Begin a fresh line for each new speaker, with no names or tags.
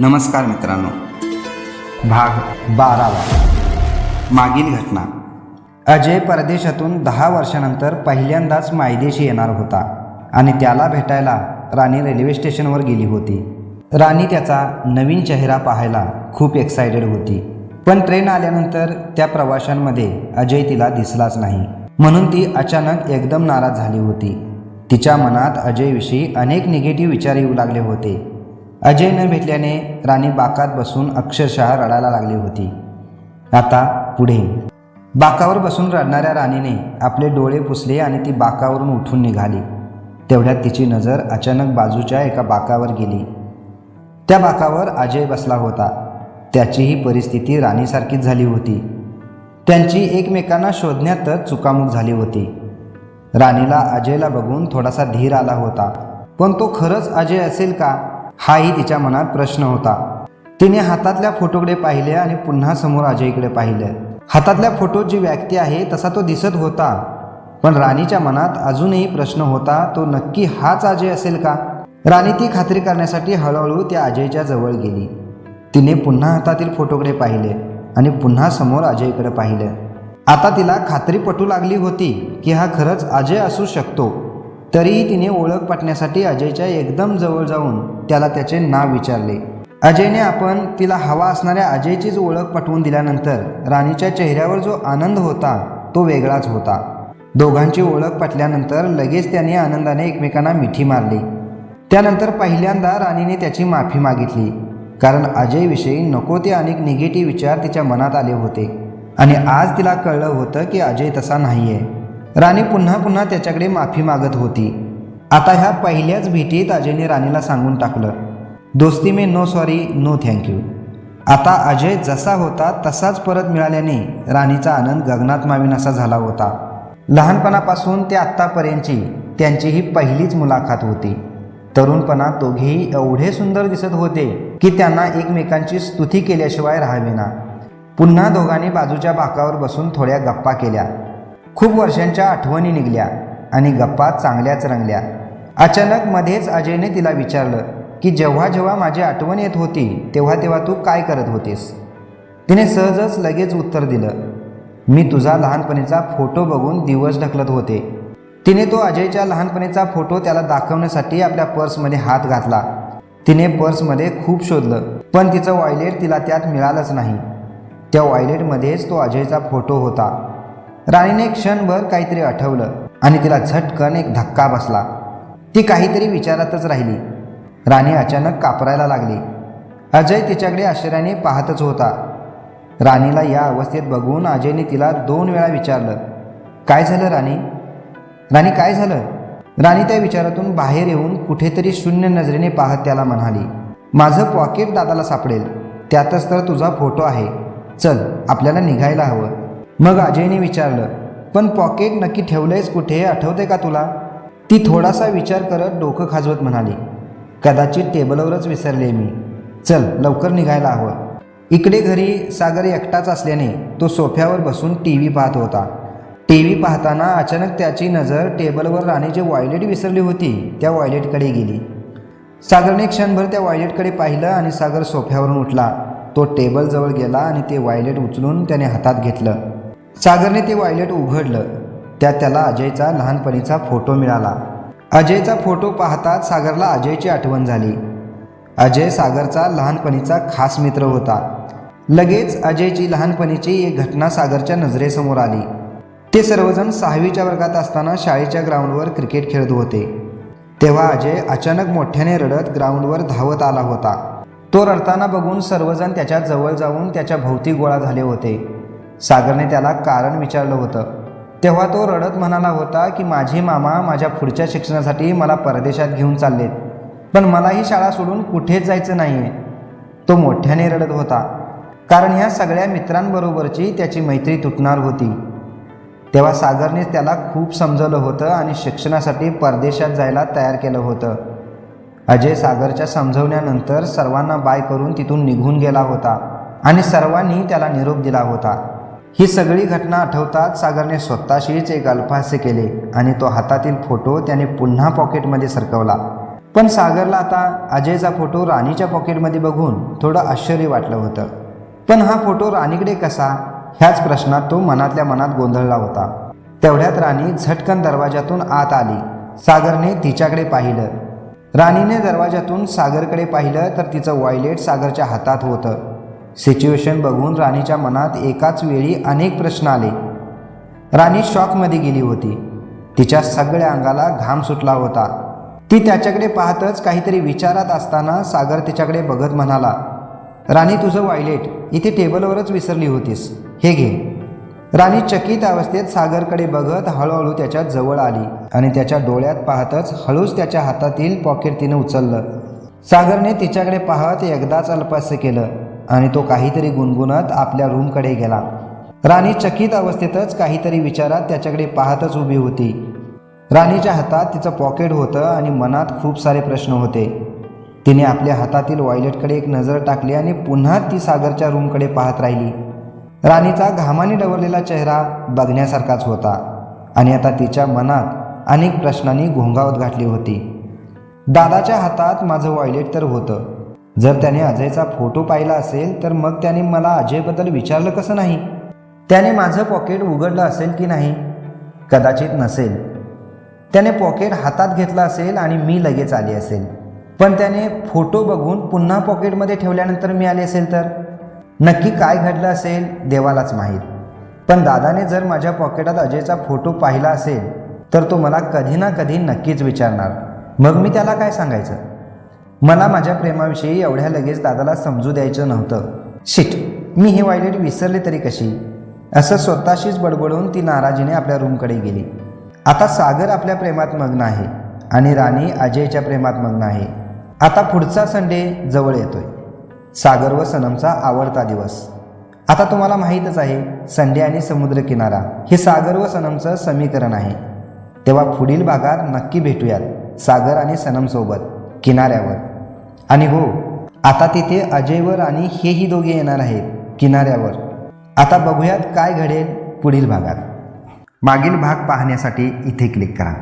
नमस्कार मित्रांनो.
भाग बारावा.
मागील घटना.
अजय परदेशातून दहा वर्षानंतर पहिल्यांदाच मायदेशी येणार होता आणि त्याला भेटायला राणी रेल्वे स्टेशनवर गेली होती. राणी त्याचा नवीन चेहरा पाहायला खूप एक्सायटेड होती. पण ट्रेन आल्यानंतर त्या प्रवाशांमध्ये अजय तिला दिसलाच नाही. म्हणून ती अचानक एकदम नाराज झाली होती. तिच्या मनात अजयविषयी अनेक निगेटिव्ह विचार येऊ लागले होते. अजय न भेटल्याने राणी बाकात बसून अक्षरशः रडायला लागली होती. आता पुढे. बाकावर बसून रडणाऱ्या राणीने आपले डोळे पुसले आणि ती बाकावरून उठून निघाली. तेवढ्यात तिची नजर अचानक बाजूच्या एका बाकावर गेली. त्या बाकावर अजय बसला होता. त्याचीही परिस्थिती राणीसारखीच झाली होती. त्यांची एकमेकांना शोधण्यातच चुकामुक झाली होती. राणीला अजयला बघून थोडासा धीर आला होता. पण तो खरंच अजय असेल का? हाही तिच्या मनात प्रश्न होता. तिने हातातल्या फोटोकडे पाहिले आणि पुन्हा समोर अजयकडे पाहिले. हातातल्या फोटोत जी व्यक्ती आहे तसा तो दिसत होता. पण राणीच्या मनात अजूनही प्रश्न होता तो नक्की हाच अजय असेल का? राणी ती खात्री करण्यासाठी हळूहळू त्या अजयच्या जवळ गेली. तिने पुन्हा हातातील फोटोकडे पाहिले आणि पुन्हा समोर अजयकडे पाहिले. आता तिला खात्री पटू लागली होती की हा खरंच अजय असू शकतो. तरीही तिने ओळख पटण्यासाठी अजयच्या एकदम जवळ जाऊन त्याला त्याचे नाव विचारले. अजयने आपण तिला हवा असणाऱ्या अजयचीच ओळख पटवून दिल्यानंतर राणीच्या चेहऱ्यावर जो आनंद होता तो वेगळाच होता. दोघांची ओळख पटल्यानंतर लगेच त्याने आनंदाने एकमेकांना मिठी मारली. त्यानंतर पहिल्यांदा राणीने त्याची माफी मागितली कारण अजयविषयी नको ते अनेक निगेटिव्ह विचार तिच्या मनात आले होते. आणि आज तिला कळलं होतं की अजय तसा नाही आहे राणी पुन्हा पुन्हा त्याच्याकडे माफी मागत होती. आता ह्या पहिल्याच भेटीत अजयने राणीला सांगून टाकलं. दोस्ती मे no sorry no thank you आता अजय जसा होता तसाच परत मिळाल्याने राणीचा आनंद गगनात माविन असा झाला होता. लहानपणापासून ते आत्तापर्यंतची त्यांची ही पहिलीच मुलाखत होती. तरुणपणात दोघेही एवढे सुंदर दिसत होते की त्यांना एकमेकांची स्तुती केल्याशिवाय राहावेना पुन्हा दोघांनी बाजूच्या बाकावर बसून थोड्या गप्पा केल्या. खूप वर्षांच्या आठवणी निघल्या आणि गप्पा चांगल्याच रंगल्या. अचानक मध्येच अजयने तिला विचारलं की जेव्हा जेव्हा माझी आठवण येत होती तेव्हा तेव्हा तू काय करत होतीस? तिने सहजच लगेच उत्तर दिलं मी तुझा लहानपणीचा फोटो बघून दिवस ढकलत होते. तिने तो अजयच्या लहानपणीचा फोटो त्याला दाखवण्यासाठी आपल्या पर्समध्ये हात घातला. तिने पर्समध्ये खूप शोधलं पण तिचं वॉयलेट तिला त्यात मिळालंच नाही. त्या वॉयलेटमध्येच तो अजयचा फोटो होता. राणीने क्षणभर काहीतरी आठवलं आणि तिला झटकन एक धक्का बसला. ती काहीतरी विचारातच राहिली. राणी अचानक कापरायला लागली. अजय तिच्याकडे आश्चर्याने पाहतच होता. राणीला या अवस्थेत बघून अजयने तिला दोन वेळा विचारलं काय झालं राणी? राणी काय झालं? राणी त्या विचारातून बाहेर येऊन कुठेतरी शून्य नजरेने पाहत त्याला म्हणाली माझं पॉकेट दादाला सापडेल. त्यातच तर तुझा फोटो आहे. चल आपल्याला निघायला हवं. मग अजयने विचारलं पण पॉकेट नक्की ठेवलंयस कुठे? आठवते का तुला? ती थोडासा विचार करत डोकं खाजवत म्हणाली कदाचित टेबलवरच विसरले मी. चल लवकर निघायला हवं. इकडे घरी सागर एकटाच असल्याने तो सोफ्यावर बसून टी व्ही पाहत होता. टी व्ही पाहताना अचानक त्याची नजर टेबलवर राणीची वॉयलेट विसरली होती त्या वॉयलेटकडे गेली. सागरने क्षणभर त्या वॉयलेटकडे पाहिलं आणि सागर सोफ्यावरून उठला. तो टेबलजवळ गेला आणि ते वॉयलेट उचलून त्याने हातात घेतलं. सागरने ते वायलेट उघडलं. त्यात त्याला अजयचा लहानपणीचा फोटो मिळाला. अजयचा फोटो पाहताच सागरला अजयची आठवण झाली. अजय सागरचा लहानपणीचा खास मित्र होता. लगेच अजयची लहानपणीची एक घटना सागरच्या नजरेसमोर आली. ते सर्वजण सहावीच्या वर्गात असताना शाळेच्या ग्राउंडवर क्रिकेट खेळत होते. तेव्हा अजय अचानक मोठ्याने रडत ग्राउंडवर धावत आला होता. तो रडताना बघून सर्वजण त्याच्याजवळ जाऊन त्याच्या भोवती गोळा झाले होते. सागरने त्याला कारण विचारलं होतं. तेव्हा तो रडत म्हणाला होता की माझे मामा माझ्या पुढच्या शिक्षणासाठी मला परदेशात घेऊन चाललेत. पण मलाही शाळा सोडून कुठेच जायचं नाही आहे तो मोठ्याने रडत होता. कारण ह्या सगळ्या मित्रांबरोबरची त्याची मैत्री तुटणार होती. तेव्हा सागरनेच त्याला खूप समजवलं होतं आणि शिक्षणासाठी परदेशात जायला तयार केलं होतं. अजय सागरच्या समजवण्यानंतर सर्वांना बाय करून तिथून निघून गेला होता आणि सर्वांनी त्याला निरोप दिला होता. ही सगळी घटना आठवताच सागरने स्वतःशीच एक अल्पहास्य केले आणि तो हातातील फोटो त्याने पुन्हा पॉकेटमध्ये सरकवला. पण सागरला आता अजयचा फोटो राणीच्या पॉकेटमध्ये बघून थोडं आश्चर्य वाटलं होतं. पण हा फोटो राणीकडे कसा? ह्याच प्रश्नात तो मनातल्या मनात गोंधळला होता. तेवढ्यात राणी झटकन दरवाजातून आत आली. सागरने तिच्याकडे पाहिलं. राणीने दरवाजातून सागरकडे पाहिलं तर तिचं वॉयलेट सागरच्या हातात होतं. सिच्युएशन बघून राणीच्या मनात एकाच वेळी अनेक प्रश्न आले. राणी शॉकमध्ये गेली होती. तिच्या सगळ्या अंगाला घाम सुटला होता. ती त्याच्याकडे पाहतच काहीतरी विचारात असताना सागर तिच्याकडे बघत म्हणाला राणी तुझं वायलेट इथे टेबलवरच विसरली होतीस. हे घे. राणी चकित अवस्थेत सागरकडे बघत हळूहळू त्याच्याजवळ आली आणि त्याच्या डोळ्यात पाहतच हळूच त्याच्या हातातील पॉकेट तिने उचललं. सागरने तिच्याकडे पाहत एकदाच अल्पस्य केलं. आणि तो काहीतरी गुणगुणत आपल्या रूमकडे गेला. राणी चकित अवस्थेतच काहीतरी विचारात त्याच्याकडे पाहतच उभी होती. राणीच्या हातात तिचं पॉकेट होतं आणि मनात खूप सारे प्रश्न होते. तिने आपल्या हातातील वॉयलेटकडे एक नजर टाकली आणि पुन्हा ती सागरच्या रूमकडे पाहत राहिली. राणीचा घामाने डवरलेला चेहरा बघण्यासारखाच होता आणि आता तिच्या मनात अनेक प्रश्नांनी घोंगावत घातली होती. दादाच्या हातात माझं वॉयलेट तर होतं. जर त्याने अजयचा फोटो पाहिला असेल तर मग त्याने मला अजयबद्दल विचारलं कसं नाही? त्याने माझं पॉकेट उघडलं असेल की नाही? कदाचित नसेल. त्याने पॉकेट हातात घेतलं असेल आणि मी लगेच आली असेल. पण त्याने फोटो बघून पुन्हा पॉकेटमध्ये ठेवल्यानंतर मी आले असेल तर? नक्की काय घडलं असेल देवालाच माहीत. पण दादाने जर माझ्या पॉकेटात अजयचा फोटो पाहिला असेल तर तो मला कधी ना कधी नक्कीच विचारणार. मग मी त्याला काय सांगायचं? मला माझ्या प्रेमाविषयी एवढ्या लगेच दादाला समजू द्यायचं नव्हतं. शिट मी ही वायलेट विसरले तरी कशी? असं स्वतःशीच बडबडून ती नाराजीने आपल्या रूमकडे गेली. आता सागर आपल्या प्रेमात मग्न आहे आणि राणी अजयच्या प्रेमात मग्न आहे. आता पुढचा संडे जवळ येतोय. सागर व सनमचा आवडता दिवस. आता तुम्हाला माहीतच आहे संडे आणि समुद्रकिनारा हे सागर व सनमचं समीकरण आहे. तेव्हा पुढील भागात नक्की भेटूयात सागर आणि सनमसोबत किनाऱ्यावर. आणि हो आता तिथे अजयवर आणि हेही दोघे येणार आहेत किनाऱ्यावर. आता बघूयात काय घडेल पुढील भागात. मागील भाग पाहण्यासाठी इथे क्लिक करा.